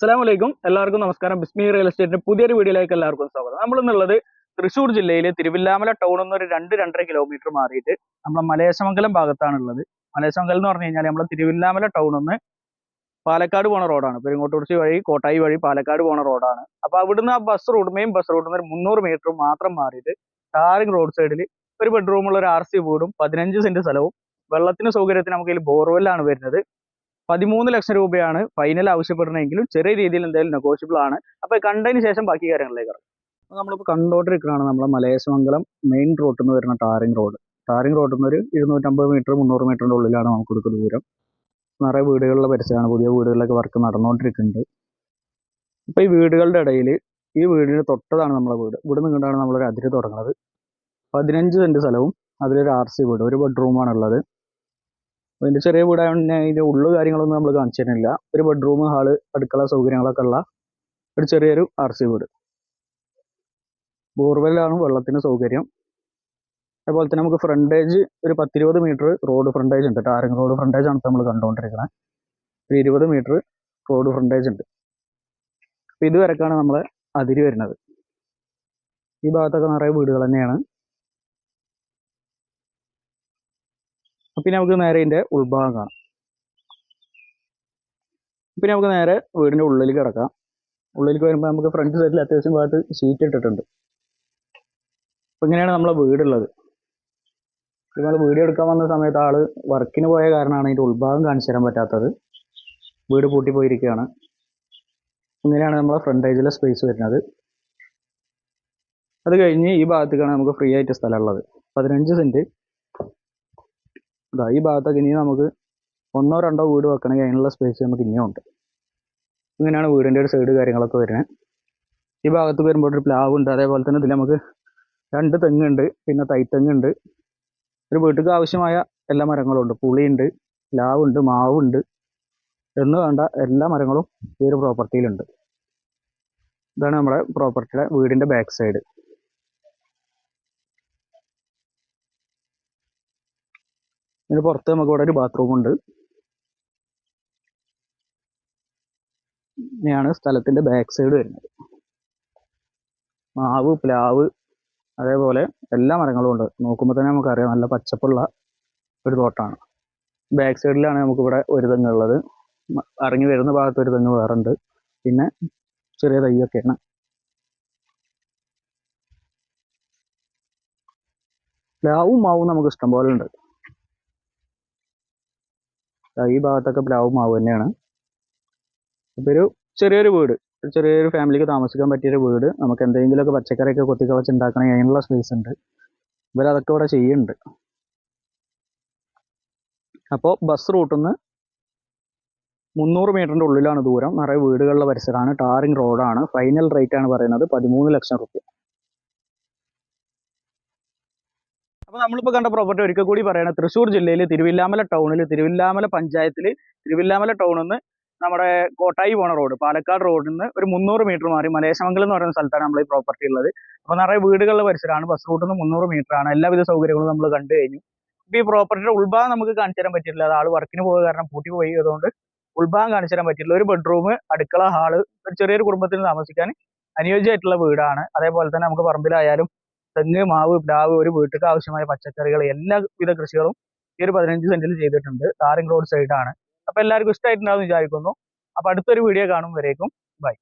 അസ്സലാമു അലൈക്കും എല്ലാവർക്കും നമസ്കാരം. ബിസ്മി റിയൽ എസ്റ്റേറ്റിന്റെ പുതിയൊരു വീഡിയോയിലേക്ക് എല്ലാവർക്കും സ്വാഗതം. നമ്മൾ ഇന്നുള്ളത് തൃശ്ശൂർ ജില്ലയിലെ തിരുവില്ലാമല ടൗണിൽ നിന്ന് ഒരു രണ്ട് രണ്ടര കിലോമീറ്റർ മാറിയിട്ട് നമ്മളെ മലേശമംഗലം ഭാഗത്താണുള്ളത്. മലേശമംഗലം എന്ന് പറഞ്ഞു കഴിഞ്ഞാൽ നമ്മളെ തിരുവില്ലാമല ടൗണിൽ നിന്ന് പാലക്കാട് പോണ റോഡാണ്. പെരുങ്ങോട്ടുകുറിച്ചി വഴി കോട്ടായി വഴി പാലക്കാട് പോണ റോഡാണ്. അപ്പൊ അവിടുന്ന് ആ ബസ് റൂട്ട് മെയിൻ ബസ് റൂട്ടിൽ നിന്ന് ഒരു മുന്നൂറ് മീറ്റർ മാത്രം മാറിയിട്ട് ടാറിംഗ് റോഡ് സൈഡിൽ ഒരു ബെഡ്റൂമുള്ള ഒരു ആർ സി വീടും പതിനഞ്ച് സെന്റ് സ്ഥലവും വെള്ളത്തിന് സൗകര്യത്തിന് നമുക്ക് ഇതിൽ ബോർവെല്ലാണ് വരുന്നത്. പതിമൂന്ന് ലക്ഷം രൂപയാണ് ഫൈനൽ ആവശ്യപ്പെടുന്നതെങ്കിലും ചെറിയ രീതിയിൽ എന്തായാലും നെഗോഷ്യബിൾ ആണ്. അപ്പൊ കണ്ടതിന് ശേഷം ബാക്കി കാര്യങ്ങളിലേക്ക് ഇറങ്ങും. നമ്മളിപ്പോ കണ്ടോണ്ടിരിക്കുകയാണ് നമ്മളെ മലേശമംഗലം മെയിൻ റോഡിൽ നിന്ന് വരുന്ന ടാറിംഗ് റോഡ് ടാറിംഗ് റോഡിൽ നിന്ന് ഒരു ഇരുന്നൂറ്റമ്പത് മീറ്റർ മുന്നൂറ് മീറ്ററിന്റെ ഉള്ളിലാണ് നമുക്ക് കൊടുക്കുന്ന ദൂരം. നിറയെ വീടുകളുടെ പരിസരമാണ്. പുതിയ വീടുകളിലൊക്കെ വർക്ക് നടന്നുകൊണ്ടിരിക്കുന്നുണ്ട്. ഇപ്പൊ ഈ വീടുകളുടെ ഇടയിൽ ഈ വീടിന് തൊട്ടതാണ് നമ്മളെ വീട്. ഇവിടെ നിന്നുകൊണ്ടാണ് നമ്മളൊരു അതിര് തുടങ്ങുന്നത് പതിനഞ്ച് സെന്റ് സ്ഥലവും അതിലൊരു ആർ സി വീട് ഒരു ബെഡ്റൂമാണ് ഉള്ളത് അതിന്റെ ചെറിയ വീടായതുകൊണ്ട് തന്നെ ഉള്ള ഉള്ളു കാര്യങ്ങളൊന്നും നമ്മൾ കാണിച്ചു തരുന്നില്ല ഒരു ബെഡ്റൂം ഹാൾ അടുക്കള സൗകര്യങ്ങളൊക്കെ ഉള്ള ഒരു ചെറിയൊരു ആർ സി വീട്. ബോർവെല്ലാണ് വെള്ളത്തിന് സൗകര്യം. അതുപോലെ തന്നെ നമുക്ക് ഫ്രണ്ടേജ് ഒരു പത്തിരുപത് മീറ്റർ റോഡ് ഫ്രണ്ടേജ് ഉണ്ട് ടാറിംഗ് റോഡ് ഫ്രണ്ടേജ് ആണ് നമ്മൾ കണ്ടുകൊണ്ടിരിക്കുന്നത് ഒരു ഇരുപത് മീറ്റർ റോഡ് ഫ്രണ്ടേജ് ഉണ്ട്. അപ്പോൾ ഇതുവരെക്കാണ് നമ്മളെ അതിര് വരുന്നത്. ഈ ഭാഗത്തൊക്കെ നിറയെ വീടുകൾ തന്നെയാണ്. പിന്നെ നമുക്ക് നേരെ ഇതിന്റെ ഉൾഭാഗം കാണാം. പിന്നെ നമുക്ക് നേരെ വീടിന്റെ ഉള്ളിലേക്ക് കിടക്കാം. ഉള്ളിലേക്ക് വരുമ്പോൾ നമുക്ക് ഫ്രണ്ട് സൈഡിൽ അത്യാവശ്യം ഭാഗത്ത് ഷീറ്റ് ഇട്ടിട്ടുണ്ട്. അപ്പം ഇങ്ങനെയാണ് നമ്മളെ വീടുള്ളത്. നമ്മൾ വീഡിയോ എടുക്കാൻ വന്ന സമയത്ത് ആൾ വർക്കിന് പോയ കാരണമാണ് ഇതിന്റെ ഉൾഭാഗം കാണിച്ചു തരാൻ പറ്റാത്തത്. വീട് പൂട്ടി പോയിരിക്കുകയാണ്. ഇങ്ങനെയാണ് നമ്മളെ ഫ്രണ്ടേജിലെ സ്പേസ് വരുന്നത്. അത് കഴിഞ്ഞ് ഈ ഭാഗത്തേക്കാണ് നമുക്ക് ഫ്രീ ആയിട്ട് സ്ഥലമുള്ളത് പതിനഞ്ച് സെന്റ് ഇതാ ഈ ഭാഗത്തൊക്കെ ഇനി നമുക്ക് ഒന്നോ രണ്ടോ വീട് വെക്കണമെങ്കിൽ അതിനുള്ള സ്പേസ് നമുക്ക് ഇനിയും ഉണ്ട്. ഇങ്ങനെയാണ് വീടിന്റെ ഒരു സൈഡ് കാര്യങ്ങളൊക്കെ വരുന്നത്. ഈ ഭാഗത്ത് വരുമ്പോൾ ഒരു പ്ലാവ് ഉണ്ട്. അതേപോലെ തന്നെ ഇതിൽ നമുക്ക് രണ്ട് തെങ്ങുണ്ട് പിന്നെ തൈത്തെങ്ങുണ്ട്. ഒരു വീട്ടിലേക്ക് ആവശ്യമായ എല്ലാ മരങ്ങളും ഉണ്ട്. പുളിയുണ്ട് പ്ലാവുണ്ട് മാവുണ്ട്. എന്ന് വേണ്ട എല്ലാ മരങ്ങളും ഈ ഒരു പ്രോപ്പർട്ടിയിലുണ്ട് ഇതാണ് നമ്മുടെ പ്രോപ്പർട്ടിയുടെ വീടിന്റെ ബാക്ക് സൈഡ് ഇതിന് പുറത്ത് നമുക്ക് ഇവിടെ ഒരു ബാത്റൂം ഉണ്ട്. ഇങ്ങനെയാണ് സ്ഥലത്തിന്റെ ബാക്ക് സൈഡ് വരുന്നത്. മാവ് പ്ലാവ് അതേപോലെ എല്ലാ മരങ്ങളും ഉണ്ട്. നോക്കുമ്പോൾ തന്നെ നമുക്കറിയാം നല്ല പച്ചപ്പുള്ള ഒരു തോട്ടാണ്. ബാക്ക് സൈഡിലാണ് നമുക്കിവിടെ ഒരു തെങ്ങ് ഉള്ളത്. മ- ഇറങ്ങി വരുന്ന ഭാഗത്ത് ഒരു തെങ്ങ് വേറെ ഉണ്ട് പിന്നെ ചെറിയ തൈയൊക്കെയാണ്. പ്ലാവും മാവും നമുക്ക് ഇഷ്ടം പോലെ ഉണ്ട്. ഈ ഭാഗത്തൊക്കെ പ്ലാവ് മാവ് തന്നെയാണ്. അപ്പോൾ ഒരു ചെറിയൊരു വീട്. ചെറിയൊരു ഫാമിലിക്ക് താമസിക്കാൻ പറ്റിയൊരു വീട്. നമുക്ക് എന്തെങ്കിലുമൊക്കെ പച്ചക്കറിയൊക്കെ കൊത്തിക്കളച്ച് ഉണ്ടാക്കണമെങ്കിൽ അതിനുള്ള സ്പേസ് ഉണ്ട്. ഇവരതൊക്കെ ഇവിടെ ചെയ്യുന്നുണ്ട്. അപ്പോൾ ബസ് റൂട്ടിൽ നിന്ന് മുന്നൂറ് മീറ്ററിന്റെ ഉള്ളിലാണ് ദൂരം. നിറയെ വീടുകളുടെ പരിസരമാണ്. ടാറിങ് റോഡാണ്. ഫൈനൽ റേറ്റ് ആണ് പറയുന്നത് പതിമൂന്ന് ലക്ഷം റുപ്യ. അപ്പൊ നമ്മളിപ്പോ കണ്ട പ്രോപ്പർട്ടി ഒരിക്കൽ കൂടി പറയണം തൃശ്ശൂർ ജില്ലയിൽ തിരുവില്ലാമല ടൗണിൽ തിരുവില്ലാമല പഞ്ചായത്തിൽ തിരുവില്ലാമല ടൗണിൽ നിന്ന് നമ്മുടെ കോട്ടായി പോണ റോഡ് പാലക്കാട് റോഡിൽ നിന്ന് ഒരു മുന്നൂറ് മീറ്റർ മാറി മലേശമംഗലം എന്ന് പറയുന്ന സ്ഥലത്താണ് നമ്മൾ ഈ പ്രോപ്പർട്ടി ഉള്ളത്. അപ്പോൾ നിറയെ വീടുകളുടെ പരിസരമാണ്. ബസ് റൂട്ടിൽ നിന്ന് മുന്നൂറ് മീറ്റർ ആണ്. എല്ലാവിധ സൗകര്യങ്ങളും നമ്മൾ കണ്ടു കഴിഞ്ഞു. ഇപ്പൊ ഈ പ്രോപ്പർട്ടിയുടെ ഉൾഭാഗം നമുക്ക് കാണിച്ചു തരാൻ പറ്റില്ല അത് ആൾ വർക്കിന് പോയ കാരണം പൂട്ടി പോയി അതുകൊണ്ട് ഉൾഭാഗം കാണിച്ചു തരാൻ പറ്റില്ല ഒരു ബെഡ്റൂം അടുക്കള ഹാൾ ഒരു ചെറിയൊരു കുടുംബത്തിന് താമസിക്കാൻ അനുയോജ്യമായിട്ടുള്ള വീടാണ്. അതേപോലെ തന്നെ നമുക്ക് പറമ്പിലായാലും തെങ്ങ് മാവ് പ്ലാവ് ഒരു വീട്ടിലേക്ക് ആവശ്യമായ പച്ചക്കറികൾ എല്ലാ എല്ലാവിധ കൃഷികളും ഈ ഒരു പതിനഞ്ച് സെന്റിൽ ചെയ്തിട്ടുണ്ട്. ടാറിംഗ് റോഡ് സൈഡാണ് അപ്പൊ എല്ലാവർക്കും ഇഷ്ടമായിട്ടുണ്ടാവും വിചാരിക്കുന്നു. അപ്പൊ അടുത്തൊരു വീഡിയോ കാണും വരേക്കും. ബൈ